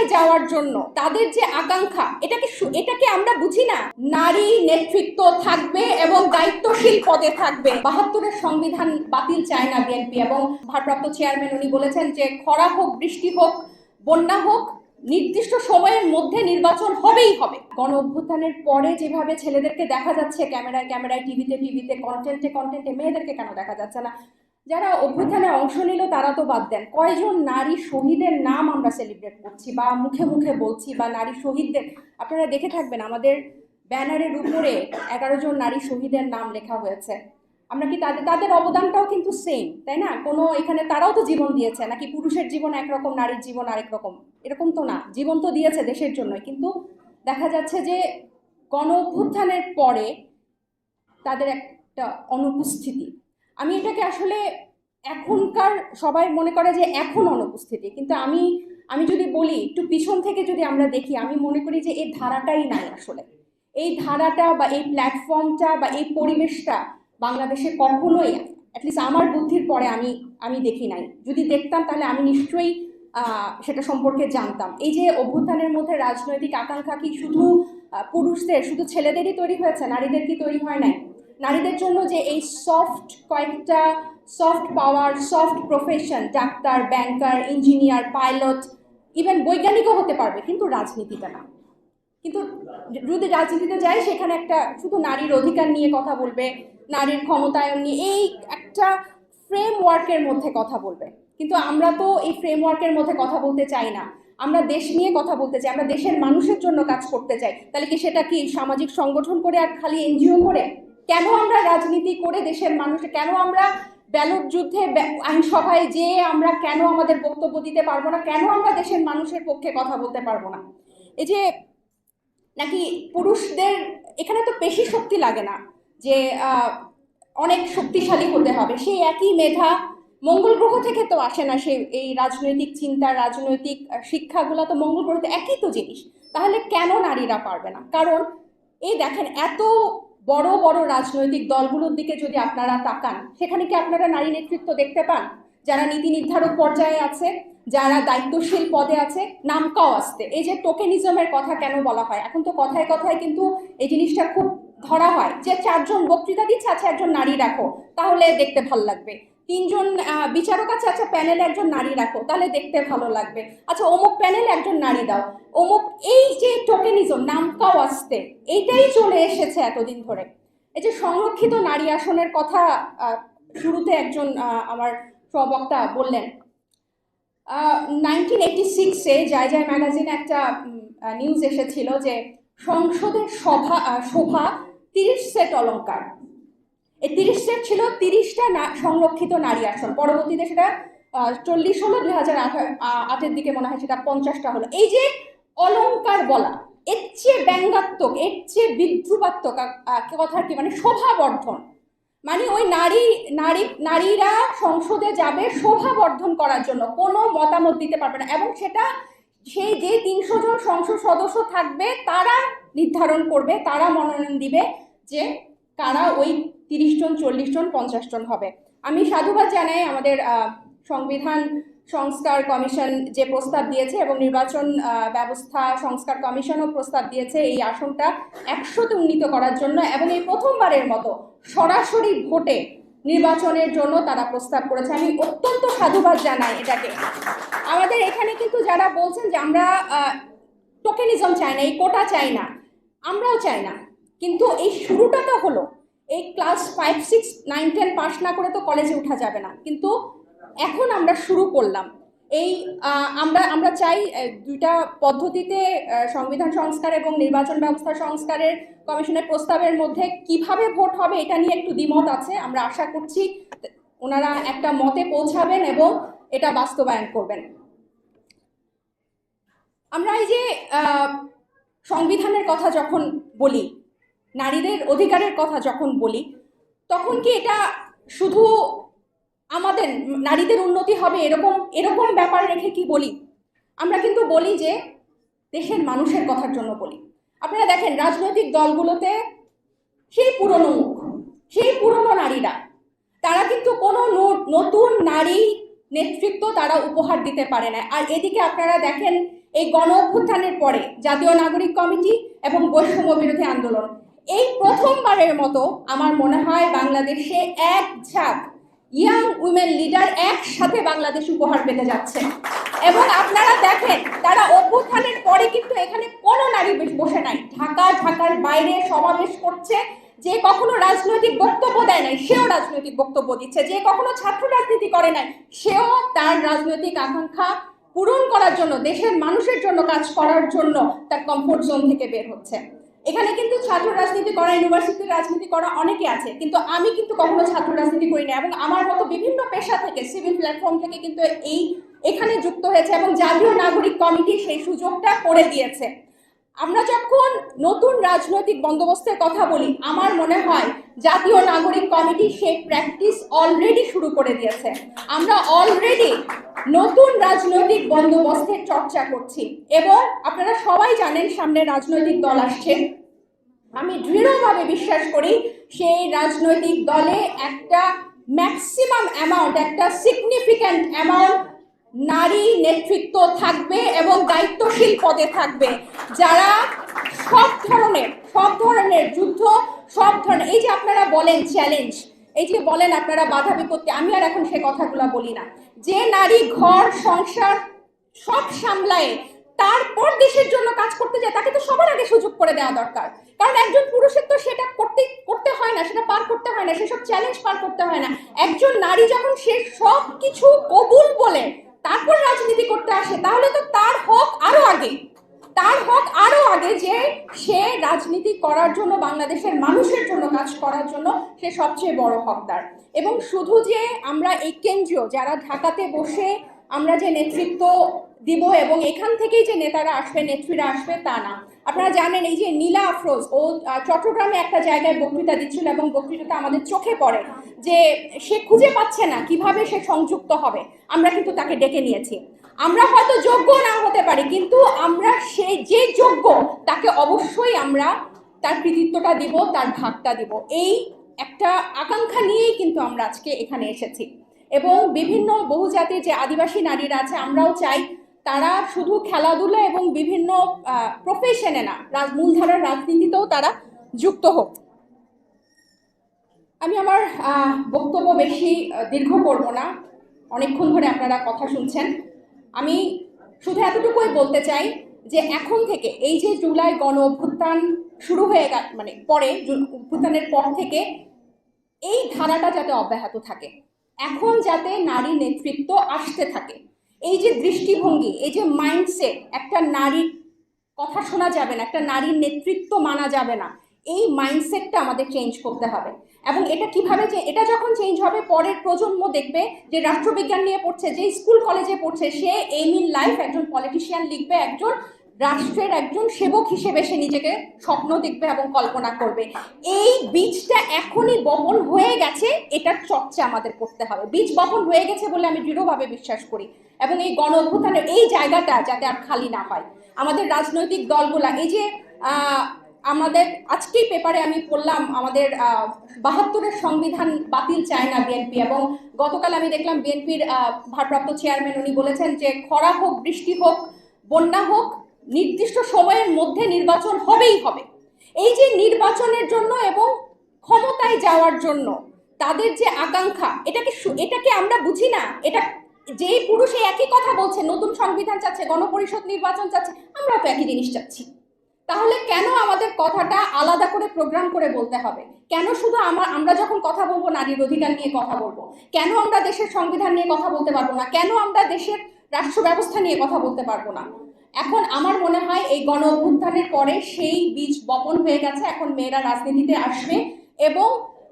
ক্ষমতায় যাওয়ার জন্য? তাদের যে আকাঙ্ক্ষা এটাকে এটাকে আমরা বুঝি না? নারী নেতৃত্ব থাকবে এবং দায়িত্বশীল পদে থাকবে। বাহাত্তরের সংবিধান বাতিল চায় না বিএনপি এবং ভারপ্রাপ্ত চেয়ারম্যান উনি বলেছেন যে খরা হোক, বৃষ্টি হোক, বন্যা হোক, নির্দিষ্ট সময়ের মধ্যে নির্বাচন হবেই হবে। গণ অভ্যুত্থানের পরে যেভাবে ছেলেদেরকে দেখা যাচ্ছে ক্যামেরায় ক্যামেরায় টিভিতে টিভিতে কন্টেন্টে কন্টেন্টে মেয়েদেরকে কেন দেখা যাচ্ছে না? যারা অভ্যুত্থানে অংশ নিল, তারা তো বাদ দেন। কয়জন নারী শহীদের নাম আমরা সেলিব্রেট করছি বা মুখে মুখে বলছি বা নারী শহীদদের? আপনারা দেখে থাকবেন, আমাদের ব্যানারের উপরে এগারো জন নারী শহীদের নাম লেখা হয়েছে। আমরা কি তাদের তাদের অবদানটাও কিন্তু সেম তাই না? কোনো এখানে তারাও তো জীবন দিয়েছে, নাকি পুরুষের জীবন একরকম, নারীর জীবন আরেক রকম? এরকম তো না, জীবন তো দিয়েছে দেশের জন্য কিন্তু দেখা যাচ্ছে যে গণ অভ্যুত্থানের পরে তাদের একটা অনুপস্থিতি। আমি এটাকে আসলে এখনকার সবাই মনে করে যে এখন অনুপস্থিতি, কিন্তু আমি আমি যদি বলি, একটু পিছন থেকে যদি আমরা দেখি, আমি মনে করি যে এই ধারাটাই নাই আসলে। এই ধারাটা বা এই প্ল্যাটফর্মটা বা এই পরিবেশটা বাংলাদেশে কখনোই অ্যাটলিস্ট আমার বুদ্ধির পরে আমি আমি দেখি নাই। যদি দেখতাম তাহলে আমি নিশ্চয়ই সেটা সম্পর্কে জানতাম। এই যে অভ্যুত্থানের মধ্যে রাজনৈতিক আকাঙ্ক্ষা কি শুধু পুরুষদের, শুধু ছেলেদেরই তৈরি হয়েছে? নারীদের কি তৈরি হয় নাই? নারীদের জন্য যে এই সফট কয়েকটা soft power soft profession doctor banker engineer pilot even বৈজ্ঞানিকও হতে পারবে, কিন্তু রাজনীতিতে না। কিন্তু যদি রাজনীতিতে যায় সেখানে একটা শুধু নারীর অধিকার নিয়ে কথা বলবে, নারীর ক্ষমতায়ন নিয়ে এই একটা ফ্রেমওয়ার্কের মধ্যে কথা বলবে। কিন্তু আমরা তো এই ফ্রেমওয়ার্কের মধ্যে কথা বলতে চাই না। আমরা দেশ নিয়ে কথা বলতে চাই, আমরা দেশের মানুষের জন্য কাজ করতে চাই। তাহলে কি সেটা কি সামাজিক সংগঠন করে আর খালি এনজিও করে? কেন আমরা রাজনীতি করে দেশের মানুষ, কেন আমরা ব্যালট যুদ্ধে আইনসভায় যে আমরা কেন আমাদের বক্তব্য দিতে পারব না, কেন আমরা দেশের মানুষের পক্ষে কথা বলতে পারব না? এই যে নাকি পুরুষদের, এখানে তো পেশি শক্তি লাগে না যে অনেক শক্তিশালী হতে হবে। সেই একই মেধা মঙ্গল গ্রহ থেকে তো আসে না সেই, এই রাজনৈতিক চিন্তা, রাজনৈতিক শিক্ষাগুলো তো মঙ্গল গ্রহতে একই তো জিনিস। তাহলে কেন নারীরা পারবে না? কারণ এই দেখেন, এত বড় বড় রাজনৈতিক দলগুলোর দিকে যদি আপনারা তাকান, সেখানে কি আপনারা নারী নেতৃত্ব দেখতে পান? যারা নীতি নির্ধারক পর্যায়ে আছে, যারা দায়িত্বশীল পদে আছে, নামকাও আসতে। এই যে টোকেনিজমের কথা কেন বলা হয়? এখন তো কথায় কথায় কিন্তু এই জিনিসটা খুব ধরা হয় যে চারজন বক্তৃতা দিচ্ছে আছে একজন নারী রাখো তাহলে দেখতে ভালো লাগবে। তিনজন বিচারক আছে আচ্ছা প্যানেলে একজন নারী রাখো, তাহলে দেখতে ভালো লাগবে। আচ্ছা অমুক প্যানেলে একজন নারী দাও। অমুক, এই যে টোকেনিজম নামকাও আসতে এইটাই চলে এসেছে এতদিন ধরে। এই যে সংরক্ষিত নারী আসনের কথা শুরুতে একজন আমার প্রবক্তা বললেন নাইনটিন এইটি সিক্সে জয় জয় ম্যাগাজিনে একটা নিউজ এসেছিল যে সংসদের সভা শোভা তিরিশ সেট অলংকার। এই তিরিশ সেট ছিল তিরিশটা সংরক্ষিত নারী আসন। পরবর্তীতে সেটা চল্লিশ হলো দুই হাজার আটের দিকে মনে হয় সেটা পঞ্চাশটা হলো। এই যে অলঙ্কার বলা, এর চেয়ে ব্যঙ্গাত্মক, এর চেয়ে বিদ্রুপাত্মক কথা কি মানে শোভাবর্ধন। মানে ওই নারী নারী, নারীরা সংসদে যাবে শোভাবর্ধন করার জন্য, কোনো মতামত দিতে পারবে না। এবং সেটা সেই যে তিনশো জন সংসদ সদস্য থাকবে, তারা নির্ধারণ করবে, তারা মনোনয়ন দিবে যে কারা ওই তিরিশ জন, চল্লিশ জন, পঞ্চাশ জন হবে। আমি সাধুবাদ জানাই আমাদের সংবিধান সংস্কার কমিশন যে প্রস্তাব দিয়েছে এবং নির্বাচন ব্যবস্থা সংস্কার কমিশনও প্রস্তাব দিয়েছে এই আসনটা একশোতে উন্নীত করার জন্য এবং এই প্রথমবারের মতো সরাসরি ভোটে নির্বাচনের জন্য তারা প্রস্তাব করেছে। আমি অত্যন্ত সাধুবাদ জানাই এটাকে। আমাদের এখানে কিন্তু যারা বলছেন যে আমরা টোকেনিজম চাই না, এই কোটা চাই না, আমরাও চাই না। কিন্তু এই শুরুটা তো হলো। এই class five six nine ten pass না করে তো কলেজে ওঠা যাবে না। কিন্তু এখন আমরা শুরু করলাম। এই আমরা আমরা চাই দুইটা পদ্ধতিতে সংবিধান সংস্কার এবং নির্বাচন ব্যবস্থা সংস্কারের কমিশনের প্রস্তাবের মধ্যে কীভাবে ভোট হবে এটা নিয়ে একটু দ্বিমত আছে। আমরা আশা করছি ওনারা একটা মতে পৌঁছাবেন এবং এটা বাস্তবায়ন করবেন। আমরা এই যে সংবিধানের কথা যখন বলি নারীদের অধিকারের কথা যখন বলি, তখন কি এটা শুধু আমাদের নারীদের উন্নতি হবে এরকম এরকম ব্যাপার রেখে কি বলি? আমরা কিন্তু বলি যে, দেশের মানুষের কথার জন্য বলি। আপনারা দেখেন, রাজনৈতিক দলগুলোতে সেই পুরনো মুখ, সেই পুরনো নারীরা, তারা কিন্তু কোনো নতুন নারী নেতৃত্ব তারা উপহার দিতে পারে না। আর এদিকে আপনারা দেখেন, এই গণ অভ্যুত্থানের পরে জাতীয় নাগরিক কমিটি এবং বৈষম্য বিরোধী আন্দোলন এই প্রথমবারের মতো আমার মনে হয় বাংলাদেশে এক ঝাঁক ইয়াং উইমেন লিডার একসাথে বাংলাদেশ উপহার পেতে যাচ্ছে। এবং আপনারা দেখেন, তারা অভ্যুত্থানের পরে কিন্তু এখানে কোনো নারী বসে নাই। ঢাকা, ঢাকার বাইরে সমাবেশ করছে, যে কখনো রাজনৈতিক বক্তব্য দেয় নাই, সেও রাজনৈতিক বক্তব্য দিচ্ছে। যে কখনো ছাত্র রাজনীতি করে নাই, সেও তার রাজনৈতিক আকাঙ্ক্ষা পূরণ করার জন্য, দেশের মানুষের জন্য কাজ করার জন্য তার কমফোর্ট জোন থেকে বের হচ্ছে। এখানে কিন্তু ছাত্র রাজনীতি করা ইউনিভার্সিটির রাজনীতি করা অনেকে আছে, কিন্তু আমি কিন্তু কখনো ছাত্র রাজনীতি করি না এবং আমার মতো বিভিন্ন পেশা থেকে সিভিল প্ল্যাটফর্ম থেকে কিন্তু এই, এখানে যুক্ত হয়েছে এবং জাতীয় নাগরিক কমিটি সেই সুযোগটা করে দিয়েছে। আমরা যখন নতুন রাজনৈতিক বন্দোবস্তের কথা বলি, আমার মনে হয় জাতীয় নাগরিক কমিটি সেই প্র্যাকটিস অলরেডি শুরু করে দিয়েছে। আমরা অলরেডি নতুন রাজনৈতিক বন্দোবস্তের চর্চা করছি। এবং আপনারা সবাই জানেন সামনে রাজনৈতিক দল আসছে। আমি দৃঢ়ভাবে বিশ্বাস করি সেই রাজনৈতিক দলে একটা ম্যাক্সিমাম অ্যামাউন্ট একটা সিগনিফিক্যান্ট অ্যামাউন্ট নারী নেতৃত্ব থাকবে এবং দায়িত্বশীল পদে থাকবে। যারা সব ধরনের সব ধরনের যুদ্ধ সব ধরনের, এই যে আপনারা বলেন চ্যালেঞ্জ এই যে বলেন আপনারা বাধা বিপত্তি, আমি আর এখন সে কথাগুলো বলি না। যে নারী ঘর, সংসার সব সামলায়, তারপর দেশের জন্য কাজ করতে যায়, তাকে তো সবার আগে সুযোগ করে দেওয়া দরকার। কারণ একজন পুরুষের তো সেটা করতে করতে হয় না, সেটা পার করতে হয় না সেসব চ্যালেঞ্জ পার করতে হয় না। একজন নারী যখন সে সব কিছু কবুল বলে, তারপর রাজনীতি করতে আসে, তাহলে তো তার হক আরও আগে। তার হক আরও আগে যে সে রাজনীতি করার জন্য, বাংলাদেশের মানুষের জন্য কাজ করার জন্য সে সবচেয়ে বড় হকদার। এবং শুধু যে আমরা এই কেন্দ্রীয়, যারা ঢাকাতে বসে আমরা যে নেতৃত্ব দিব এবং এখান থেকেই যে নেতারা আসবে, নেত্রীরা আসবে, তা না। আপনারা জানেন, এই যে নীলা আফরোজ, ও চট্টগ্রামে একটা জায়গায় বক্তৃতা দিচ্ছিল এবং বক্তৃতাটা আমাদের চোখে পড়ে যে সে খুঁজে পাচ্ছে না কীভাবে সে সংযুক্ত হবে। আমরা কিন্তু তাকে ডেকে নিয়েছি। আমরা হয়তো যোগ্য না হতে পারি, কিন্তু আমরা সে, যে যোগ্য, তাকে অবশ্যই আমরা তার কৃতিত্বটা দিব, তার ভাগটা দিব। এই একটা আকাঙ্ক্ষা নিয়েই কিন্তু আমরা আজকে এখানে এসেছি। এবং বিভিন্ন বহুজাতির যে আদিবাসী নারীরা আছে, আমরাও চাই তারা শুধু খেলাধুলা এবং বিভিন্ন প্রফেশনে না মূলধারার রাজনীতিতেও তারা যুক্ত হোক। আমি আমার বক্তব্য বেশি দীর্ঘ করব না। অনেকক্ষণ ধরে আপনারা কথা শুনছেন। আমি শুধু এতটুকুই বলতে চাই যে এখন থেকে এই যে জুলাই গণ অভ্যুত্থান শুরু হয়ে গেল মানে পরে অভ্যুত্থানের পর থেকে এই ধারাটা যাতে অব্যাহত থাকে, এখন যাতে নারী নেতৃত্ব আসতে থাকে, এই যে দৃষ্টিভঙ্গি, এই যে মাইন্ডসেট একটা নারীর কথা শোনা যাবে না, একটা নারীর নেতৃত্ব মানা যাবে না, এই মাইন্ডসেটটা আমাদের চেঞ্জ করতে হবে। এবং এটা কীভাবে যে এটা যখন চেঞ্জ হবে, পরের প্রজন্ম দেখবে যে রাষ্ট্রবিজ্ঞান নিয়ে পড়ছে, যে স্কুল কলেজে পড়ছে, সে এম ইন লাইফ একজন পলিটিশিয়ান লিখবে, একজন রাষ্ট্রের একজন সেবক হিসেবে সে নিজেকে স্বপ্ন দেখবে এবং কল্পনা করবে। এই বীজটা এখনই বপন হয়ে গেছে, এটার চর্চা আমাদের করতে হবে। বীজ বপন হয়ে গেছে বলে আমি দৃঢ়ভাবে বিশ্বাস করি এবং এই গণ অভ্যুত্থানের এই জায়গাটা যাতে আর খালি না হয়। আমাদের রাজনৈতিক দলগুলা, এই যে আমাদের আজকেই পেপারে আমি পড়লাম আমাদের বাহাত্তরের সংবিধান বাতিল চায় না বিএনপি এবং গতকাল আমি দেখলাম বিএনপির ভারপ্রাপ্ত চেয়ারম্যান উনি বলেছেন যে খরা হোক, বৃষ্টি হোক, বন্যা হোক, নির্দিষ্ট সময়ের মধ্যে নির্বাচন হবেই হবে। এই যে নির্বাচনের জন্য এবং ক্ষমতায় যাওয়ার জন্য তাদের যে আকাঙ্ক্ষা এটাকে এটাকে আমরা বুঝি না? এটা যেই পুরুষ একই কথা বলছে, নতুন সংবিধান চাচ্ছে, গণপরিষদ নির্বাচন চাচ্ছে আমরা তো একই জিনিস চাচ্ছি। তাহলে কেন আমাদের কথাটা আলাদা করে প্রোগ্রাম করে বলতে হবে? কেন শুধু আমার, আমরা যখন কথা বলব, নারীর অধিকার নিয়ে কথা বলব? কেন আমরা দেশের সংবিধান নিয়ে কথা বলতে পারব না? কেন আমরা দেশের রাষ্ট্র ব্যবস্থা নিয়ে কথা বলতে পারব না? এখন আমার মনে হয় এই গণ অভ্যুত্থানের পরে সেই বীজ বপন হয়ে গেছে, এখন মেয়েরা রাজনীতিতে আসবে এবং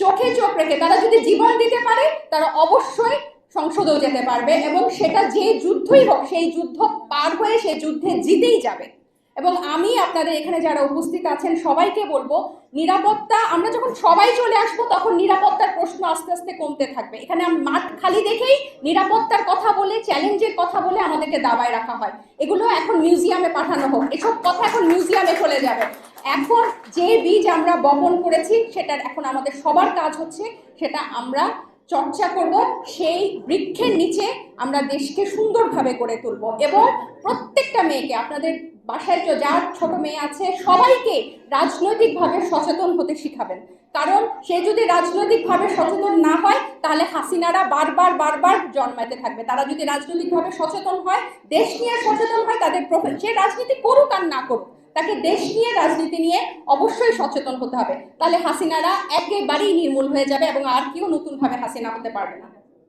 চোখে চোখ রেখে, তারা যদি জীবন দিতে পারে, তারা অবশ্যই সংসদেও যেতে পারবে এবং সেটা যে যুদ্ধই হোক, সেই যুদ্ধ পার হয়ে সেই যুদ্ধে জিতেই যাবে। এবং আমি আপনাদের এখানে যারা উপস্থিত আছেন সবাইকে বলব, নিরাপত্তা, আমরা যখন সবাই চলে আসব তখন নিরাপত্তার প্রশ্ন আস্তে আস্তে কমতে থাকবে। এখানে মাঠ খালি দেখেই নিরাপত্তার কথা বলে, চ্যালেঞ্জের কথা বলে আমাদেরকে দাবায় রাখা হয়। এগুলো এখন মিউজিয়ামে পাঠানো হোক। এসব কথা এখন মিউজিয়ামে চলে যাবে। এখন যে বীজ আমরা বপন করেছি, সেটার এখন আমাদের সবার কাজ হচ্ছে, সেটা আমরা চর্চা করব। সেই বৃক্ষের নিচে আমরা দেশকে সুন্দরভাবে গড়ে তুলব। এবং প্রত্যেকটা মেয়েকে, আপনাদের বাসায় যে যার ছোট মেয়ে আছে, সবাইকে রাজনৈতিকভাবে সচেতন হতে শিখাবেন। কারণ সে যদি রাজনৈতিকভাবে সচেতন না হয়, তাহলে হাসিনারা বারবার বারবার জন্মাতে থাকবে। তারা যদি রাজনৈতিকভাবে সচেতন হয়, দেশ নিয়ে সচেতন হয়, তাদের সে রাজনীতি করুক আর না করুক, তাকে দেশ নিয়ে, রাজনীতি নিয়ে অবশ্যই সচেতন হতে হবে। তাহলে হাসিনারা একেবারেই নির্মূল হয়ে যাবে এবং আর কেউ নতুনভাবে হাসিনা হতে পারবে না।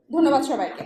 ধন্যবাদ সবাইকে।